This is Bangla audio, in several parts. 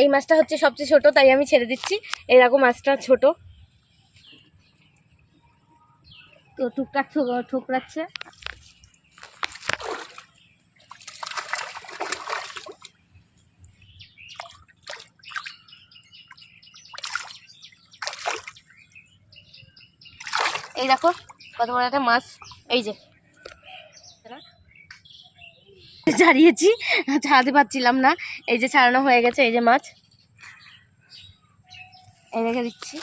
এই মাছটা হচ্ছে সবচেয়ে ছোট, তাই আমি ছেড়ে দিচ্ছি। দেখো মাছটা ছোট। তো টুকটাক ঠোকরাচ্ছে। এই দেখো কত বড় একটা মাছ। এই যে ছাড়িয়েছি ছাড়াতে পারছিলাম না। এই যে ছাড়ানো হয়ে গেছে, এই যে মাছ। এই রেখে দিচ্ছি।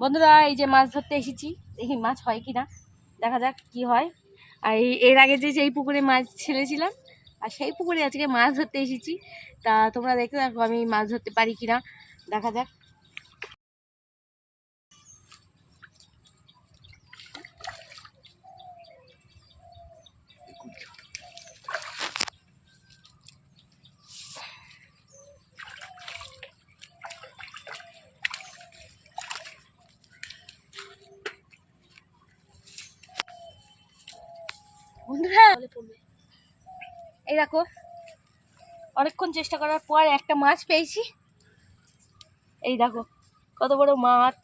বন্ধুরা, এই যে মাছ ধরতে এসেছি। দেখি মাছ হয় কি না দেখা যাক কি হয়। আর এর আগে যে যেই পুকুরে মাছ ছেড়েছিলাম, আর সেই পুকুরে আজকে মাছ ধরতে এসেছি। তা তোমরা দেখতে থাকো আমি মাছ ধরতে পারি কিনা। দেখা যাক বন্ধুরা এই দেখো, অনেকক্ষণ চেষ্টা করার পর একটা মাছ পেয়েছি। এই দেখো, কত বড় মাছ।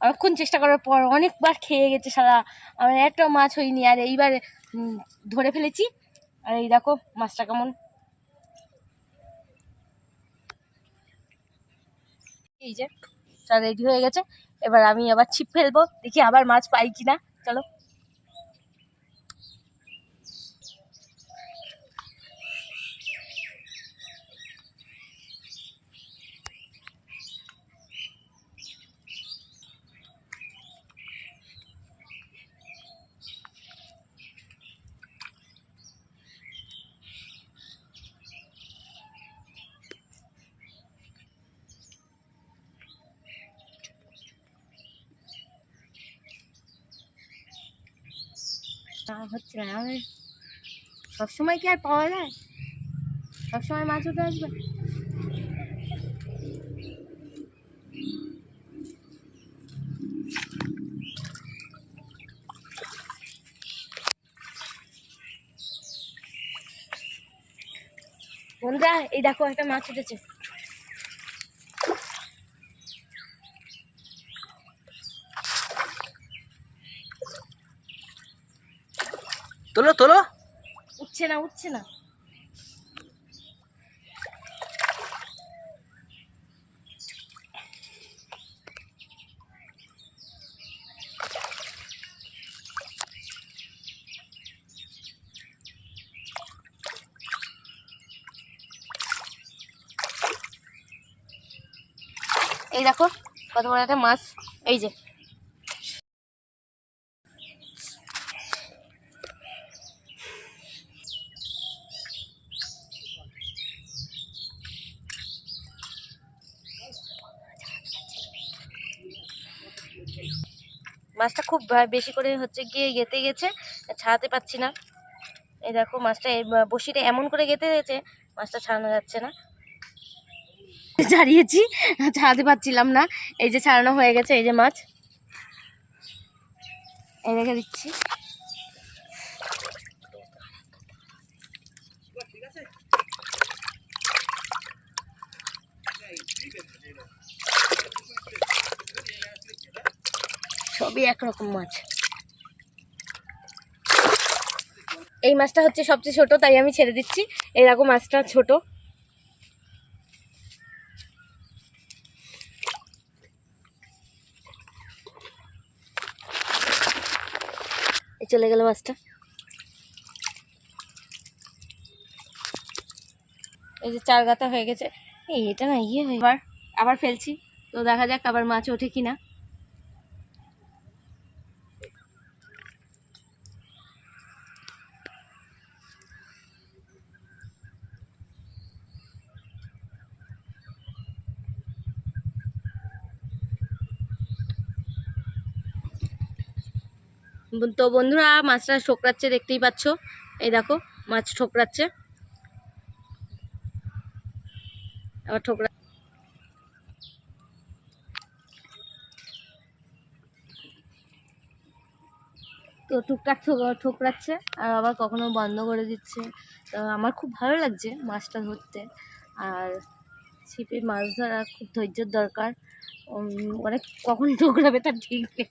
অনেকক্ষণ চেষ্টা করার পর অনেকবার খেয়ে গেছে সারা। আমার একটা মাছ হয়নি, আর এইবার ধরে ফেলেছি। আর এই দেখো, মাছটা কেমন এই যে রেডি হয়ে গেছে। এবার আমি আবার ছিপ ফেলব, দেখি আবার মাছ পাই কিনা। চলো। না হচ্ছে না। আমি সবসময় কি আর পাওয়া যায়? সবসময় মাছ উঠে আসবে? বন্ধুরা, এই দেখো একটা মাছ উঠেছে। তোলো উঠছে না উঠছে না। এই দেখো কত বড় একটা মাছ। এই যে মাছটা খুব বেশি করে হচ্ছে গিয়ে গেতে গেছে ছাড়াতে পাচ্ছি না। এই দেখো মাছটা বসিটা এমন করে গেতে গেছে, মাছটা ছাড়ানো যাচ্ছে না। ছাড়িয়েছি ছাড়াতে পারছিলাম না। এই যে ছাড়ানো হয়ে গেছে, এই যে মাছ। এই রেখে দিচ্ছি। সবই একরকম মাছ। এই মাছটা হচ্ছে সবচেয়ে ছোট, তাই আমি ছেড়ে দিচ্ছি। এরকম মাছটা ছোট। চলে গেল মাছটা। এই যে চার গাতা হয়ে গেছে। এই, এটা না ইয়ে হয়ে আবার আবার ফেলছি। তো দেখা যাক আবার মাছ ওঠে কিনা। তো বন্ধুরা মাছটা ঠোকরাচ্ছে দেখতেই পাচ্ছ। এই দেখো মাছ ঠোকরাচ্ছে আবার ঠোকরা তো টুকটাক ঠোক- ঠোকরাচ্ছে আর আবার কখনো বন্ধ করে দিচ্ছে। তো আমার খুব ভালো লাগছে মাছটা ধরতে। আর ছিপে মাছ ধরা খুব ধৈর্যর দরকার। উম, মানে কখন ঠোকরাবে তার ঠিক নেই।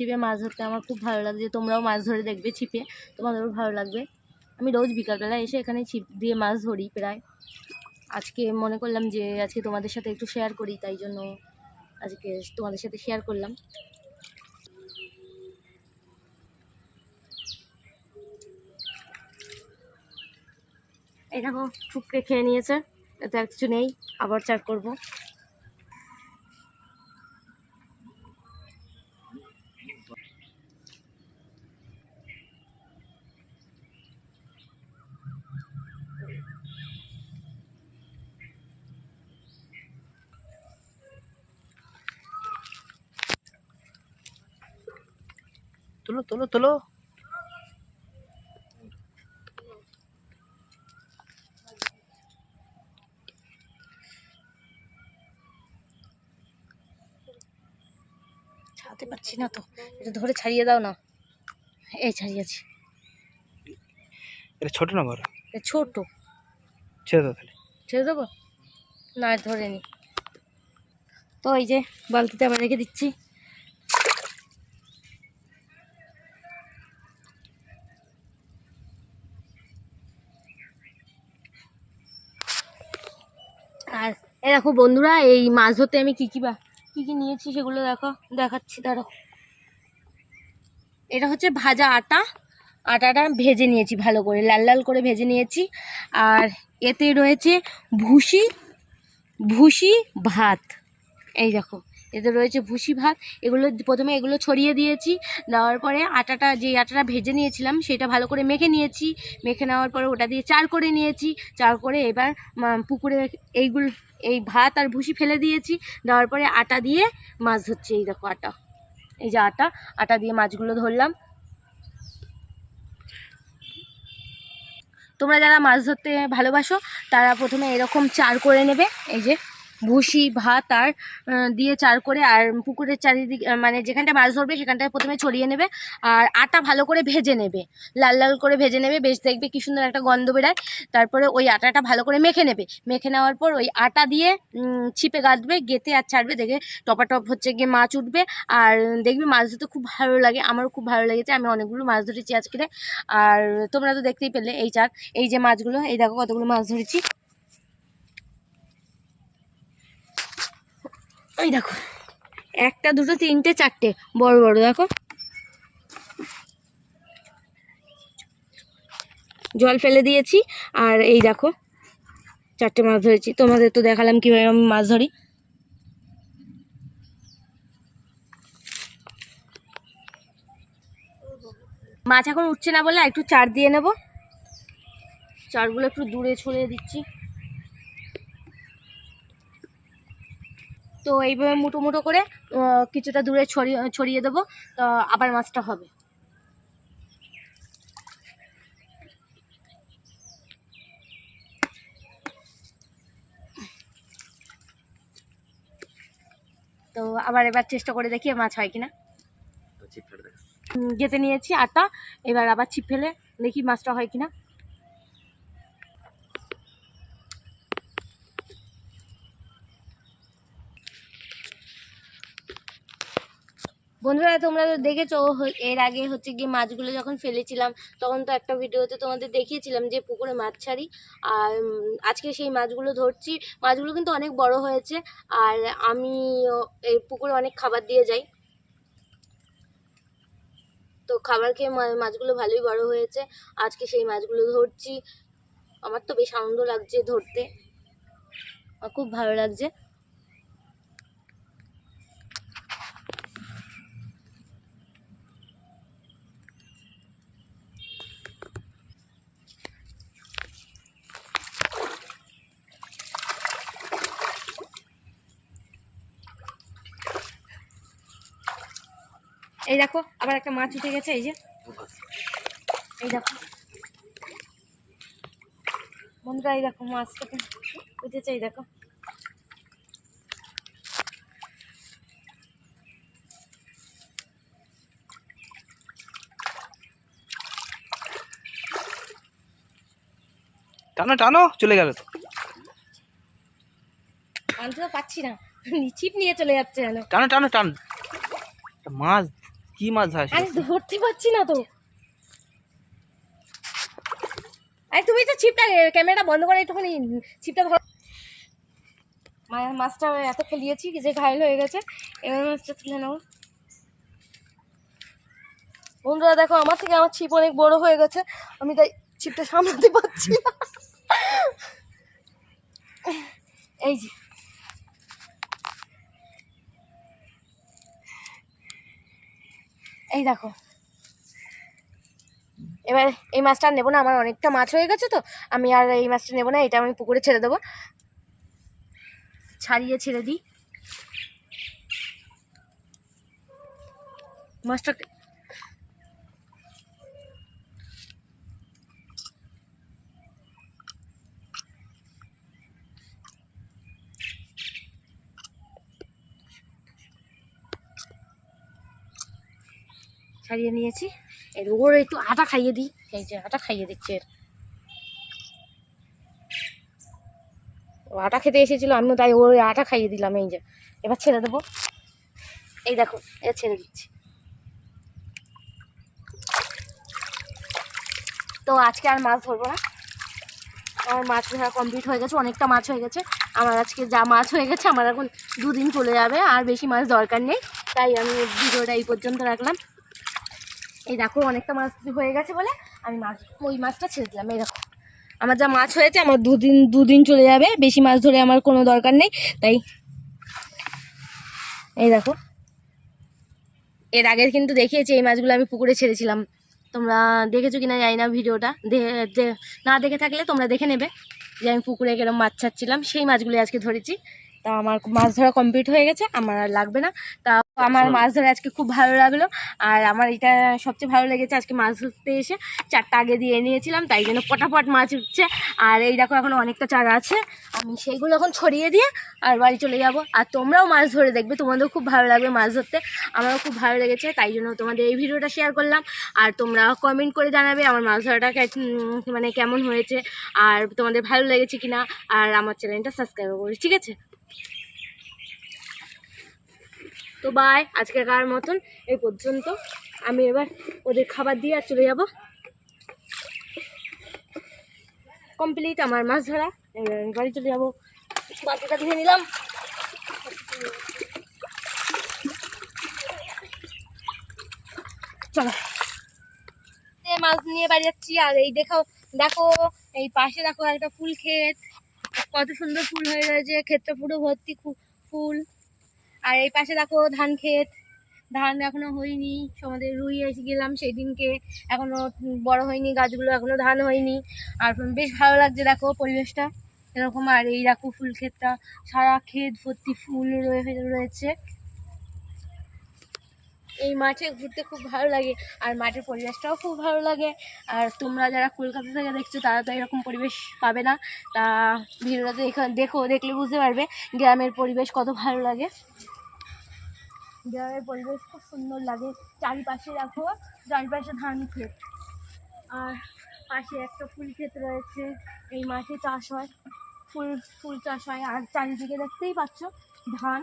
ছিপে মাছ ধরতে আমার খুব ভালো লাগছে, তোমরাও মাছ ধরে দেখবে ছিপে, তোমাদেরও ভালো লাগবে। আমি রোজ বিকালবেলা এসে এখানে ছিপ দিয়ে মাছ ধরি প্রায়। আজকে মনে করলাম যে আজকে তোমাদের সাথে একটু শেয়ার করি, তাই জন্য আজকে তোমাদের সাথে শেয়ার করলাম। এই দেখো ঠুকরে খেয়ে নিয়েছে, এতে আর কিছু নেই, আবার চার করব। তোলো তোলো। ছাড়তে পারছি না তো। এটা ধরে ছাড়িয়ে দাও না। এই ছাড়িয়েছি। এটা ছোট না বড়? এটা ছোট। ছেড়ে দাও তাহলে। ছেড়ে দেবো? না ধরে নি। তো এই যে বালতিতে আবার রেখে দিচ্ছি আর দেখো বন্ধুরা, এই মাছ ধরতে আমি কী কী বা কী কী নিয়েছি সেগুলো দেখো, দেখাচ্ছি ধরো এটা হচ্ছে ভাজা আটা। আটাটা ভেজে নিয়েছি ভালো করে, লাল লাল করে ভেজে নিয়েছি। আর এতে রয়েছে ভুসি ভুসি ভাত। এই দেখো। এতে রয়েছে ভুসি ভাত, এগুলো প্রথমে এগুলো ছড়িয়ে দিয়েছি, দেওয়ার পরে আটাটা, যে আটাটা ভেজে নিয়েছিলাম সেটা ভালো করে মেখে নিয়েছি, মেখে নেওয়ার পরে ওটা দিয়ে চার করে নিয়েছি, চার করে এবার পুকুরে এইগুলো, এই ভাত আর ভুসি ফেলে দিয়েছি, দেওয়ার পরে আটা দিয়ে মাছ ধরছে, এই দেখো আটা, এই যে আটা আটা দিয়ে মাছগুলো ধরলাম। তোমরা যারা মাছ ধরতে ভালোবাসো, তারা প্রথমে এরকম চার করে নেবে, এই যে ভুসি, ভাত আর দিয়ে চার করে আর পুকুরের চারিদিকে মানে যেখানটা মাছ ধরবে সেখানটায় প্রথমে ছড়িয়ে নেবে আর আটা ভালো করে ভেজে নেবে। লাল লাল করে ভেজে নেবে, বেশ দেখবে কি সুন্দর একটা গন্ধ বেরায়। তারপরে ওই আটাটা ভালো করে মেখে নেবে। মেখে নেওয়ার পর ওই আটা দিয়ে ছিপে গাঁথবে, গেঁথে আর ছাড়বে। দেখে টপাটপ হচ্ছে গিয়ে মাছ উঠবে আর দেখবি মাছ ধরতে খুব ভালো লাগে। আমারও খুব ভালো লেগেছে। আমি অনেকগুলো মাছ ধরেছি আজকে। আর তোমরা তো দেখতেই পেলে এই চার, এই যে মাছগুলো, এই দেখো কতগুলো মাছ ধরেছি। ওই দেখো, একটা, দুটো, তিনটে, চারটে, বড় বড়, দেখো। জল ফেলে দিয়েছি, আর এই দেখো, চারটে মাছ ধরেছি। তোমাদের তো দেখালাম কীভাবে আমি মাছ ধরি। মাছ এখন উঠছে না বলে একটু চার দিয়ে নেব। চারগুলো একটু দূরে ছড়িয়ে দিচ্ছি। তো এইভাবে মুটো মুটো করে কিছুটা দূরে ছড়িয়ে ছড়িয়ে দেবো তো আবার মাছটা হবে। তো আবার এবার চেষ্টা করে দেখি মাছ হয় কিনা। গেঁথে নিয়েছি আটা এবার আবার ছিপ ফেলে দেখি মাছটা হয় কিনা। বন্ধুরা, তোমরা তো দেখেছ এর আগে হচ্ছে গিয়ে মাছগুলো যখন ফেলেছিলাম, তখন তো একটা ভিডিওতে তোমাদের দেখিয়েছিলাম যে পুকুরে মাছ ছাড়ি। আর আজকে সেই মাছগুলো ধরছি। মাছগুলো কিন্তু অনেক বড় হয়েছে, আর আমি এই পুকুরে অনেক খাবার দিয়ে যাই। তো খাবার খেয়ে মাছগুলো ভালোই বড় হয়েছে। আজকে সেই মাছগুলো ধরছি। আমার তো বেশ আনন্দ লাগছে ধরতে। খুব ভালো লাগছে। এই দেখো আবার একটা মাছ উঠে গেছে এই যে। এই দেখো। বন্ধুরা এই দেখো মাছটাকে উঠেছে এই দেখো। টানো টানো চলে গেল তো। আনতে তো পাচ্ছি না। ছিপ নিয়ে চলে যাচ্ছে যেন। টানো টানো টান। মাছ কি মাছ ধরে আরে ধরতে পারছি না তো। আরে তুমি তো ছিপটা, ক্যামেরাটা বন্ধ করে একটুখানি ছিপটা ধরো। মাছটা এত খেলিয়েছি যে ঘায়ল হয়ে গেছে। এবার মাছটা তুলে নেব বন্ধুরা, দেখো, আমার থেকে আমার ছিপ অনেক বড় হয়ে গেছে। আমি তাই ছিপটা সামলাতে পারছি না। এই যে। এই দেখো। এবার এই মাছটা নেব না, আমার অনেকটা মাছ হয়ে গেছে তো, আমি আর এই মাছটা নেব না, এটা আমি পুকুরে ছেড়ে দেবো। ছাড়িয়ে ছেড়ে দিই। মাছটা ছাড়িয়ে নিয়েছি। এর ওর একটু আটা খাইয়ে দিই। এই যে আটা খাইয়ে দিচ্ছে এর। ও আটা খেতে এসেছিল, আমিও তাই ওর আটা খাইয়ে দিলাম, এই যে। এবার ছেড়ে দেবো। এই দেখো, এবার ছেড়ে দিচ্ছি। তো আজকে আর মাছ ধরবো না। আমার মাছ ধরা কমপ্লিট হয়ে গেছে, অনেকটা মাছ হয়ে গেছে। আমার আজকে যা মাছ হয়ে গেছে, আমার এখন দুদিন চলে যাবে, আর বেশি মাছ দরকার নেই। তাই আমি ভিডিওটা এই পর্যন্ত রাখলাম। এই দেখো, অনেকটা মাছ হয়ে গেছে বলে আমি মাছ, ওই মাছটা ছেড়ে দিলাম, এই দেখো। আমার যা মাছ হয়েছে, আমার দুদিন দুদিন চলে যাবে, বেশি মাছ ধরে আমার কোনো দরকার নেই, তাই। এই দেখো। এর আগে কিন্তু দেখিয়েছি, এই মাছগুলো আমি পুকুরে ছেড়েছিলাম। তোমরা দেখেছ কিনা জানি না ভিডিওটা। না দেখে থাকলে তোমরা দেখে নেবে যে আমি পুকুরে কিরম মাছ ছাড়ছিলাম। সেই মাছগুলি আজকে ধরেছি। তা আমার মাছ ধরা কমপ্লিট হয়ে গেছে আমার আর লাগবে না। তা আমার মাছ ধরে আজকে খুব ভালো লাগল আর আমার এটা সবচেয়ে ভালো লেগেছে আজকে মাছ ধরতে এসে। চারটা আগে দিয়ে নিয়েছিলাম তাই জন্য পটাপট মাছ উঠছে। আর এই দেখো এখন অনেকটা চারা আছে আমি সেইগুলো এখন ছড়িয়ে দিয়ে আর বাড়ি চলে যাব। আর তোমরাও মাছ ধরে দেখবে তোমাদেরও খুব ভালো লাগবে মাছ ধরতে। আমারও খুব ভালো লেগেছে তাই জন্য তোমাদের এই ভিডিওটা শেয়ার করলাম। আর তোমরা কমেন্ট করে জানাবে আমার মাছ ধরাটা মানে কেমন হয়েছে আর তোমাদের ভালো লেগেছে কিনা আর আমার চ্যানেলটা সাবস্ক্রাইব করবে ঠিক আছে? তো বাই আজকেকার মতন এই পর্যন্ত। আমি এবার ওদের খাবার দিয়ে আর চলে যাব। কমপ্লিট আমার মাছ ধরা। বাড়ি চলে যাব। বাটিটা ধুয়ে নিলাম। চলো। মাছ নিয়ে বাড়ি যাচ্ছি, আর এই দেখো দেখো, এই পাশে দেখো একটা ফুল ক্ষেত। কত সুন্দর ফুল হয়ে রয়েছে, ক্ষেতটা পুরো ভর্তি ফুল। আর এই পাশে দেখো ধান ক্ষেত। ধান এখনও হয়নি, আমাদের রুই এসে গেলাম সেই দিনকে এখনও বড় হয়নি, গাছগুলো এখনও ধান হয়নি। আর বেশ ভালো লাগছে দেখো পরিবেশটা। এরকম আর এই দেখো ফুল ক্ষেতটা, সারা ক্ষেত ভর্তি ফুল রয়ে রয়েছে। এই মাঠে ঘুরতে খুব ভালো লাগে, আর মাঠের পরিবেশটাও খুব ভালো লাগে। আর তোমরা যারা কলকাতা থেকে দেখছ, তারা তো এরকম পরিবেশ পাবে না। তা ভিডিওটা এখানে দেখো, দেখলে বুঝতে পারবে গ্রামের পরিবেশ কত ভালো লাগে। গ্রামের পরিবেশ খুব সুন্দর লাগে। চারিপাশে দেখো, চারিপাশে ধান ক্ষেত। আর পাশে একটা ফুল ক্ষেত রয়েছে, এই মাঠে চাষ হয়। ফুল ফুল চাষ হয়। আর চারিদিকে দেখতেই পাচ্ছ ধান।